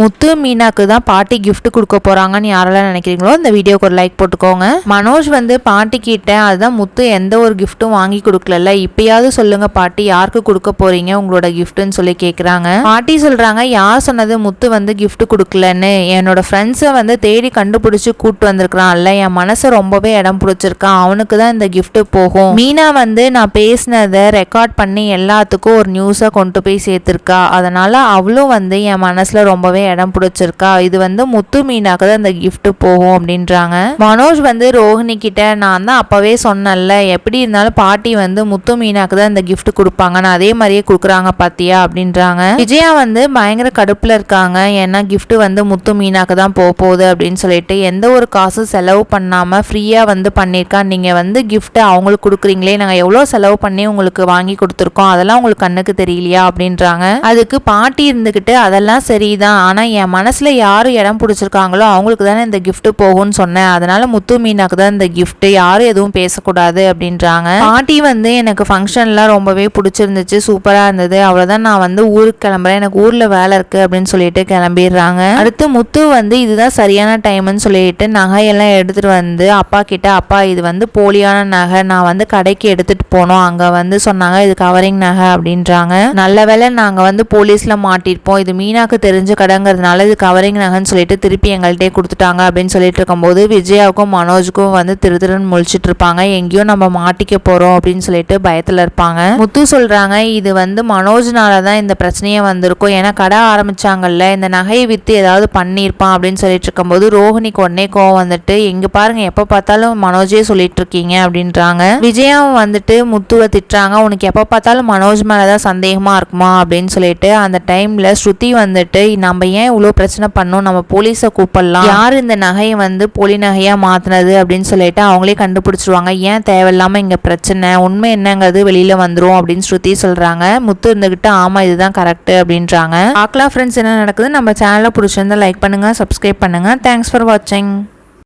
முத்து மீனாக்கு தான் பாட்டி கிஃப்ட் கொடுக்க போறாங்கன்னு யாரெல்லாம் நினைக்கிறீங்களோ இந்த வீடியோக்கு ஒரு லைக் போட்டுக்கோங்க. மனோஜ் வந்து பாட்டி கிட்ட அதுதான் முத்து எந்த ஒரு கிஃப்ட்டும் வாங்கி கொடுக்கல இப்பயாவது சொல்லுங்க பாட்டி யாருக்கு கொடுக்க போறீங்க உங்களோட கிஃப்ட்னு சொல்லி கேக்குறாங்க. பாட்டி சொல்றாங்க யார் சொன்னது முத்து வந்து கிஃப்ட் கொடுக்கலன்னு? என்னோட ஃப்ரெண்ட்ஸை வந்து தேடி கண்டுபிடிச்சு கூட்டு வந்திருக்கிறான்ல. என் மனசை ரொம்பவே இடம் பிடிச்சிருக்கான். அவனுக்கு தான் இந்த கிஃப்ட் போகும். மீனா வந்து நான் பேசினதை ரெக்கார்ட் பண்ணி எல்லாத்துக்கும் ஒரு நியூஸை கொண்டு போய் சேர்த்திருக்கா. அதனால அவளும் வந்து என் மனசுல ரொம்பவே இடம் பிடிச்சிருக்கா? இது வந்து முத்து மீனாக்கு தான் அந்த கிஃப்ட் போகும் அப்படின்றாங்க. மனோஜ் வந்து ரோஹிணி கிட்ட நான் தான் அப்பவே சொன்னேன்ல எப்படி இருந்தாலும் பாட்டி வந்து முத்து மீனாக்கு தான் இந்த கிஃப்ட் கொடுப்பாங்க. நான் அதே மாதிரியே கொடுக்குறாங்க பாத்தியா? அப்படின்றாங்க. விஜயா வந்து பயங்கர கடுப்புல இருக்காங்க. ஏன்னா கிஃப்ட் வந்து முத்து மீனாக்கு தான் போக போகுது அப்படின்னு சொல்லிட்டு எந்த ஒரு காசும் செலவு பண்ணாம ஃப்ரீயா வந்து பண்ணியிருக்கா. நீங்க வந்து கிஃப்ட் அவங்களுக்கு கொடுக்குறீங்களே நாங்க எவ்வளவு செலவு பண்ணி உங்களுக்கு வாங்கி கொடுத்துருக்கோம்? அதெல்லாம் உங்களுக்கு கண்ணுக்கு தெரியலையா? அப்படின்றாங்க. அதுக்கு பாட்டி இருந்துகிட்டு அதெல்லாம் சரிதான். ஆனா என் மனசில் யார் இடம் பிடிச்சிருக்காங்களோ அவங்களுக்கு தானே இந்த கிஃப்ட்டு போகும்னு சொன்னேன். அதனால முத்து மீனாக்கு தான் இந்த கிஃப்ட்டு யாரும் எதுவும் பேசக்கூடாது அப்படின்றாங்க. பாட்டி வந்து எனக்கு ஃபங்க்ஷன்லாம் ரொம்பவே பிடிச்சிருந்துச்சு சூப்பராக இருந்தது. அவ்வளோதான் நான் வந்து ஊருக்கு கிளம்புறேன். எனக்கு ஊரில் வேலை இருக்கு அப்படின்னு சொல்லிட்டு கிளம்பிடுறாங்க. அடுத்து முத்து வந்து இதுதான் சரியான டைம்னு சொல்லிட்டு நகையெல்லாம் எடுத்துட்டு வந்து அப்பா கிட்ட அப்பா இது வந்து போலியான நகை. நான் வந்து கடைக்கு எடுத்துட்டு போனோம். அங்கே வந்து சொன்னாங்க இது கவரிங் நகை அப்படின்றாங்க. நல்ல வேளை நாங்கள் வந்து போலீஸில் மாட்டிருப்போம். இது மீனாக்கு தெரிஞ்ச கடை இல்லைங்கிறதுனால இது கவரிங் நகைன்னு சொல்லிட்டு திருப்பி எங்கள்கிட்டே கொடுத்துட்டாங்க அப்படின்னு சொல்லிட்டு இருக்கும்போது விஜயாவுக்கும் மனோஜுக்கும் வந்து திரு திருன்னு முழிச்சிட்டு இருப்பாங்க. எங்கேயோ நம்ம மாட்டிக்க போறோம் அப்படின்னு சொல்லிட்டு பயத்துல இருப்பாங்க. முத்து சொல்றாங்க இது வந்து மனோஜ்னால தான் இந்த பிரச்சனையே வந்திருக்கும். ஏன்னா கடை ஆரம்பிச்சாங்கல்ல இந்த நகையை வித்து ஏதாவது பண்ணியிருப்பான் அப்படின்னு சொல்லிட்டு இருக்கும்போது ரோஹிணிக்கு உடனே கோவம் வந்துட்டு எங்க பாருங்க எப்ப பார்த்தாலும் மனோஜே சொல்லிட்டு இருக்கீங்க அப்படின்றாங்க. விஜயாவும் வந்துட்டு முத்துவை திட்டுறாங்க உனக்கு எப்ப பார்த்தாலும் மனோஜ் மேலதான் சந்தேகமா இருக்குமா? அப்படின்னு சொல்லிட்டு அந்த டைம்ல ஸ்ருதி வந்துட்டு நம்ம ஏன் இவ்வளோ பிரச்சனை பண்ணோம்? நம்ம போலீஸை கூப்பிடலாம். யார் இந்த நகையை வந்து போலி நகையாக மாற்றினது அப்படின்னு சொல்லிட்டு அவங்களே கண்டுபிடிச்சிருவாங்க. ஏன் தேவையில்லாமல் இங்கே பிரச்சனை? உண்மை என்னங்கிறது வெளியில் வந்துடும் அப்படின்னு ஸ்ருதி சொல்கிறாங்க முத்து இருந்துக்கிட்டு ஆமாம் இதுதான் கரெக்ட் அப்படின்றாங்க. பார்க்கலாம் ஃப்ரெண்ட்ஸ் என்ன நடக்குது? நம்ம சேனலை பிடிச்சிருந்தா லைக் பண்ணுங்கள் சப்ஸ்கிரைப் பண்ணுங்க. தேங்க்ஸ் ஃபார் வாட்சிங்